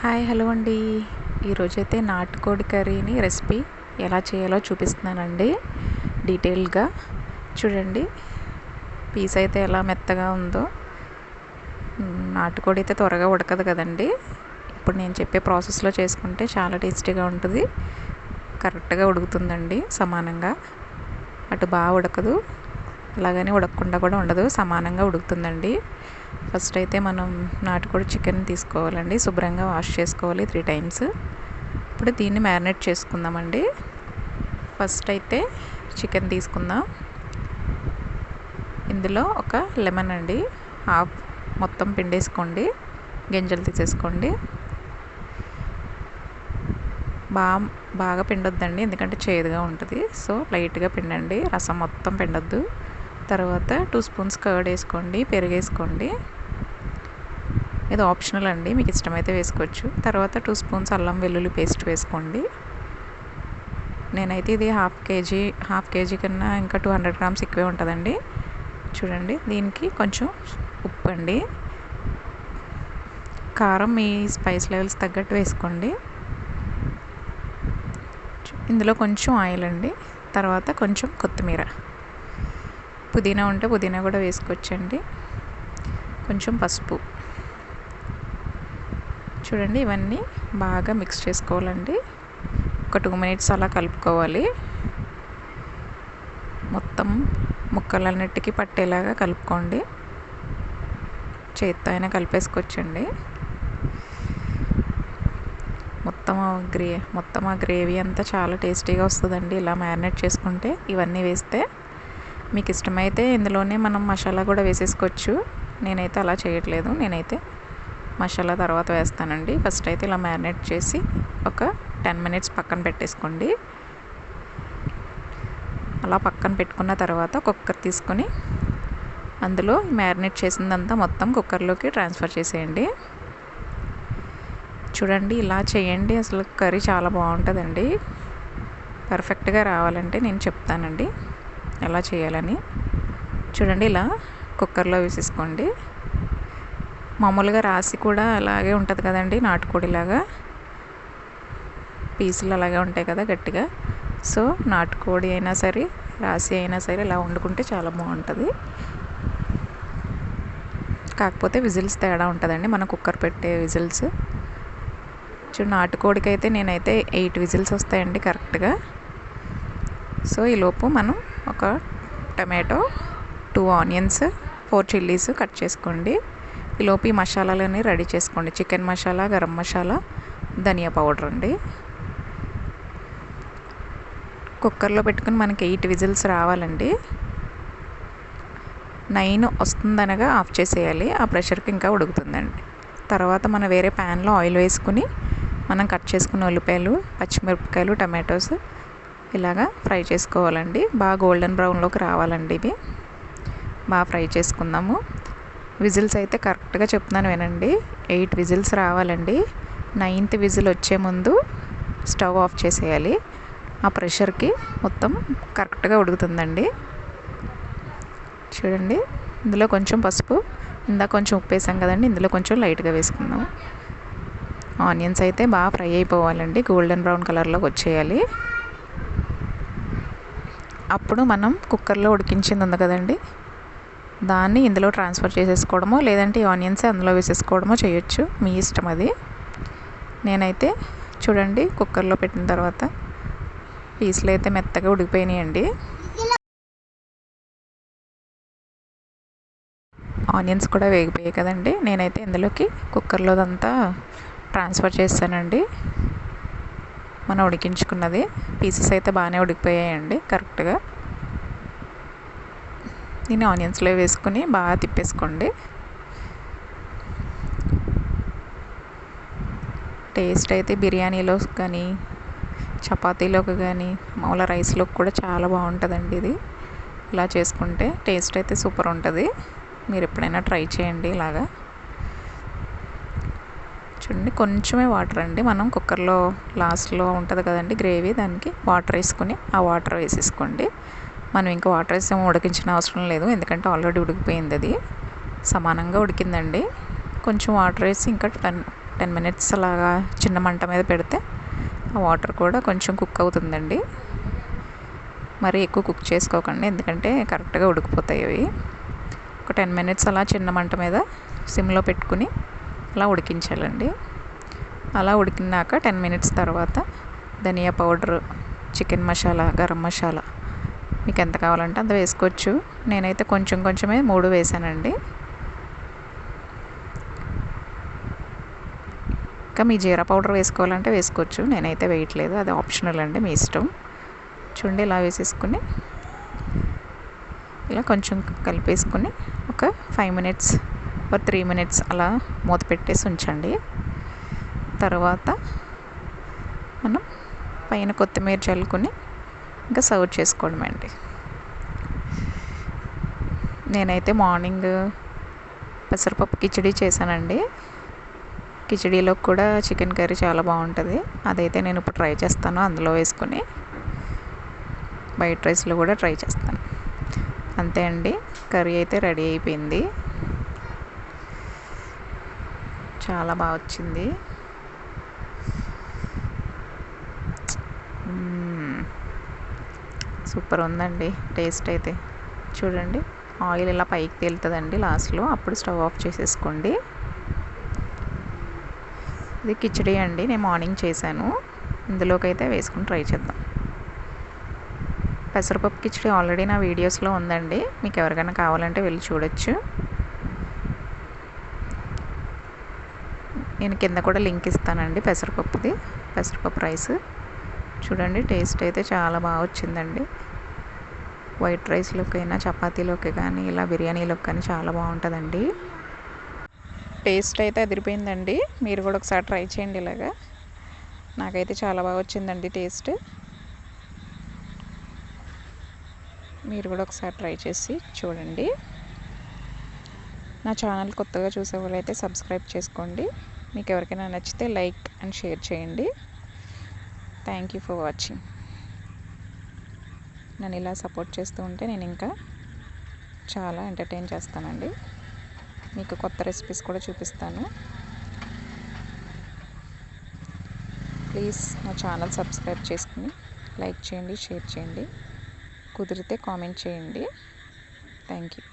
Hi hello అండి. ఈరోజైతే నాటుకోడి కర్రీని రెసిపీ ఎలా చేయాలో చూపిస్తున్నానండి. డీటెయిల్గా చూడండి. పీస్ అయితే ఎలా మెత్తగా ఉందో. నాటుకోడి అయితే త్వరగా ఉడకదు కదండి. ఇప్పుడు నేను చెప్పే ప్రాసెస్లో చేసుకుంటే చాలా టేస్టీగా ఉంటుంది. కరెక్ట్గా ఉడుకుతుందండి సమానంగా. అటు బాగా ఉడకదు. అలాగని ఉడకకుండా కూడా ఉండదు. సమానంగా ఉడుకుతుందండి. ఫస్ట్ అయితే మనం నాటుకోడి చికెన్ తీసుకోవాలండి. శుభ్రంగా వాష్ చేసుకోవాలి త్రీ టైమ్స్. ఇప్పుడు దీన్ని మ్యారినేట్ చేసుకుందామండి. ఫస్ట్ అయితే చికెన్ తీసుకుందాం. ఇందులో ఒక లెమన్ అండి. హాఫ్ మొత్తం పిండేసుకోండి. గింజలు తీసేసుకోండి. బాగా బాగా పిండొద్దండి. ఎందుకంటే చేదుగా ఉంటుంది. సో లైట్గా పిండండి. రసం మొత్తం పిండొద్దు. తర్వాత టూ స్పూన్స్ కర్డ్ వేసుకోండి పెరుగు వేసుకోండి ఇది ఆప్షనల్ అండి మీకు ఇష్టమైతే వేసుకోవచ్చు. తర్వాత టూ స్పూన్స్ అల్లం వెల్లుల్లి పేస్ట్ వేసుకోండి. నేనైతే ఇది హాఫ్ కేజీ హాఫ్ కేజీ కన్నా ఇంకా టూ హండ్రెడ్ గ్రామ్స్ ఎక్కువే ఉంటుందండి. చూడండి దీనికి కొంచెం ఉప్పు అండి. కారం మీ స్పైస్ లెవెల్స్ తగ్గట్టు వేసుకోండి. ఇందులో కొంచెం ఆయిల్ అండి. తర్వాత కొంచెం కొత్తిమీర. పుదీనా ఉంటే పుదీనా కూడా వేసుకోవచ్చండి. కొంచెం పసుపు. చూడండి ఇవన్నీ బాగా మిక్స్ చేసుకోవాలండి. ఒక టూ మినిట్స్ అలా కలుపుకోవాలి. మొత్తం ముక్కలన్నిటికీ పట్టేలాగా కలుపుకోండి. చేత్తో అయినా కలిపేసుకోవచ్చండి. మొత్తం గ్రే మొత్తం ఆ గ్రేవీ అంతా చాలా టేస్టీగా వస్తుందండి. ఇలా మ్యారినేట్ చేసుకుంటే ఇవన్నీ వేస్తే మీకు ఇష్టమైతే ఇందులోనే మనం మసాలా కూడా వేసేసుకోవచ్చు. నేనైతే అలా చేయట్లేదు. నేనైతే మసాలా తర్వాత వేస్తానండి. ఫస్ట్ అయితే ఇలా మ్యారినేట్ చేసి ఒక టెన్ మినిట్స్ పక్కన పెట్టేసుకోండి. అలా పక్కన పెట్టుకున్న తర్వాత కుక్కర్ తీసుకొని అందులో మ్యారినేట్ చేసిందంతా మొత్తం కుక్కర్లోకి ట్రాన్స్ఫర్ చేసేయండి. చూడండి ఇలా చేయండి. అసలు కర్రీ చాలా బాగుంటుందండి. పర్ఫెక్ట్గా రావాలంటే నేను చెప్తానండి. ఎలా చేయాలని చూడండి ఇలా కుక్కర్లో వేసేసుకోండి. మామూలుగా రాసి కూడా అలాగే ఉంటుంది కదండి నాటుకోడిలాగా. పీసులు అలాగే ఉంటాయి కదా గట్టిగా. సో నాటుకోడి అయినా సరే రాసి అయినా సరే ఇలా వండుకుంటే చాలా బాగుంటుంది. కాకపోతే విజిల్స్ తేడా ఉంటుందండి మన కుక్కర్ పెట్టే విజిల్స్. చూడు నాటుకోడికి అయితే నేనైతే ఎయిట్ విజిల్స్ వస్తాయండి కరెక్ట్గా. సో ఈలోపు మనం ఒక tomato two onions four chillies cut చేసుకోండి. ఈలోపు ఈ మసాలాలన్నీ రెడీ చేసుకోండి. చికెన్ మసాలా గరం మసాలా ధనియా పౌడర్ అండి. కుక్కర్లో పెట్టుకుని మనకి ఎయిట్ విజిల్స్ రావాలండి. నైన్ వస్తుందనగా ఆఫ్ చేసేయాలి. ఆ ప్రెషర్కి ఇంకా ఉడుకుతుందండి. తర్వాత మనం వేరే ప్యాన్లో ఆయిల్ వేసుకుని మనం కట్ చేసుకున్న ఉల్లిపాయలు పచ్చిమిరపకాయలు టమాటోస్ ఇలాగా ఫ్రై చేసుకోవాలండి. బాగా గోల్డెన్ బ్రౌన్లోకి రావాలండి ఇవి. బాగా ఫ్రై చేసుకుందాము. విజిల్స్ అయితే కరెక్ట్గా చెప్తున్నాను వినండి. ఎయిట్ విజిల్స్ రావాలండి. నైన్త్ విజిల్ వచ్చే ముందు స్టవ్ ఆఫ్ చేసేయాలి. ఆ ప్రెషర్కి మొత్తం కరెక్ట్గా ఉడుకుతుందండి. చూడండి. ఇందులో కొంచెం పసుపు ఇందా కొంచెం ఉప్పు వేసాం కదండి. ఇందులో కొంచెం లైట్గా వేసుకుందాం. ఆనియన్స్ అయితే బాగా ఫ్రై అయిపోవాలండి. గోల్డెన్ బ్రౌన్ కలర్లోకి వచ్చేయాలి. అప్పుడు మనం కుక్కర్లో ఉడికించింది ఉంది కదండి. దాన్ని ఇందులో ట్రాన్స్ఫర్ చేసేసుకోవడమో లేదంటే ఆనియన్స్ అందులో వేసేసుకోవడమో చేయొచ్చు. మీ ఇష్టం అది. నేనైతే చూడండి కుక్కర్లో పెట్టిన తర్వాత పీసులు అయితే మెత్తగా ఉడికిపోయినాయండి. ఆనియన్స్ కూడా వేగిపోయాయి కదండి. నేనైతే ఇందులోకి కుక్కర్లోదంతా ట్రాన్స్ఫర్ చేస్తానండి. మనం ఉడికించుకున్నది. పీసెస్ అయితే బాగానే ఉడికిపోయాయండి కరెక్ట్గా. దీన్ని ఆనియన్స్లో వేసుకుని బాగా తిప్పేసుకోండి. టేస్ట్ అయితే బిర్యానీలో కానీ చపాతీలోకి కానీ మామూలు రైస్లోకి కూడా చాలా బాగుంటుందండి ఇది. ఇలా చేసుకుంటే టేస్ట్ అయితే సూపర్ ఉంటుంది. మీరు ఎప్పుడైనా ట్రై చేయండి ఇలాగా. చూడండి కొంచెమే వాటర్ అండి. మనం కుక్కర్లో లాస్ట్లో ఉంటుంది కదండి గ్రేవీ దానికి వాటర్ వేసుకొని ఆ వాటర్ వేసేసుకోండి. మనం ఇంకా వాటర్ వేసి ఉడికించిన అవసరం లేదు ఎందుకంటే ఆల్రెడీ ఉడికిపోయింది అది. సమానంగా ఉడికిందండి. కొంచెం వాటర్ వేసి ఇంకా టెన్ టెన్ మినిట్స్ అలాగా చిన్న మంట మీద పెడితే ఆ వాటర్ కూడా కొంచెం కుక్ అవుతుందండి. మరి ఎక్కువ కుక్ చేసుకోకండి ఎందుకంటే కరెక్ట్గా ఉడికిపోతాయి అవి. ఒక టెన్ మినిట్స్ అలా చిన్న మంట మీద సిమ్లో పెట్టుకుని అలా ఉడికించాలండి. అలా ఉడికినాక టెన్ మినిట్స్ తర్వాత ధనియా పౌడర్ చికెన్ మసాలా గరం మసాలా మీకు ఎంత కావాలంటే అంత వేసుకోవచ్చు. నేనైతే కొంచెం కొంచెమే మూడు వేసానండి. ఇంకా మీ జీరా పౌడర్ వేసుకోవాలంటే వేసుకోవచ్చు. నేనైతే వేయట్లేదు. అది ఆప్షనల్ అండి మీ ఇష్టం. చూడండి ఇలా వేసేసుకుని ఇలా కొంచెం కలిపేసుకుని ఒక ఫైవ్ మినిట్స్ ఒక త్రీ మినిట్స్ అలా మూత పెట్టేసి ఉంచండి. తర్వాత మనం పైన కొత్తిమీర చల్లుకొని ఇంకా సర్వ్ చేసుకోవడమండి. నేనైతే మార్నింగ్ పెసరపప్పు కిచడీ చేశానండి. కిచడీలో కూడా చికెన్ కర్రీ చాలా బాగుంటుంది. అదైతే నేను ఇప్పుడు ట్రై చేస్తాను అందులో వేసుకొని. వైట్ రైస్లో కూడా ట్రై చేస్తాను. అంతే అండి. కర్రీ అయితే రెడీ అయిపోయింది. చాలా బాగా వచ్చింది. సూపర్ ఉందండి టేస్ట్ అయితే. చూడండి ఆయిల్ ఇలా పైకి తేలుతుందండి లాస్ట్లో అప్పుడు స్టవ్ ఆఫ్ చేసేసుకోండి. ఇది కిచడీ అండి నేను మార్నింగ్ చేశాను. ఇందులోకి అయితే వేసుకుని ట్రై చేద్దాం. పెసరపప్పు కిచడీ ఆల్రెడీ నా వీడియోస్లో ఉందండి మీకు ఎవరికైనా కావాలంటే వెళ్ళి చూడొచ్చు. నేను కింద కూడా లింక్ ఇస్తానండి పెసరపప్పుది పెసరపప్పు రైస్. చూడండి టేస్ట్ అయితే చాలా బాగా వచ్చిందండి. వైట్ రైస్లోకైనా చపాతీలోకి కానీ ఇలా బిర్యానీలోకి కానీ చాలా బాగుంటుందండి. టేస్ట్ అయితే అదిరిపోయిందండి. మీరు కూడా ఒకసారి ట్రై చేయండి ఇలాగా. నాకైతే చాలా బాగా వచ్చిందండి టేస్ట్. మీరు కూడా ఒకసారి ట్రై చేసి చూడండి. నా ఛానల్ కొత్తగా చూసే వాళ్ళైతే సబ్స్క్రైబ్ చేసుకోండి. మీకు ఎవరికైనా నచ్చితే లైక్ అండ్ షేర్ చేయండి. థ్యాంక్ యూ ఫర్ వాచింగ్ నన్ను ఇలా సపోర్ట్ చేస్తూ ఉంటే నేను ఇంకా చాలా ఎంటర్టైన్ చేస్తానండి. మీకు కొత్త రెసిపీస్ కూడా చూపిస్తాను. ప్లీజ్ నా ఛానల్ సబ్స్క్రైబ్ చేసుకుని లైక్ చేయండి షేర్ చేయండి. కుదిరితే కామెంట్ చేయండి. Thank you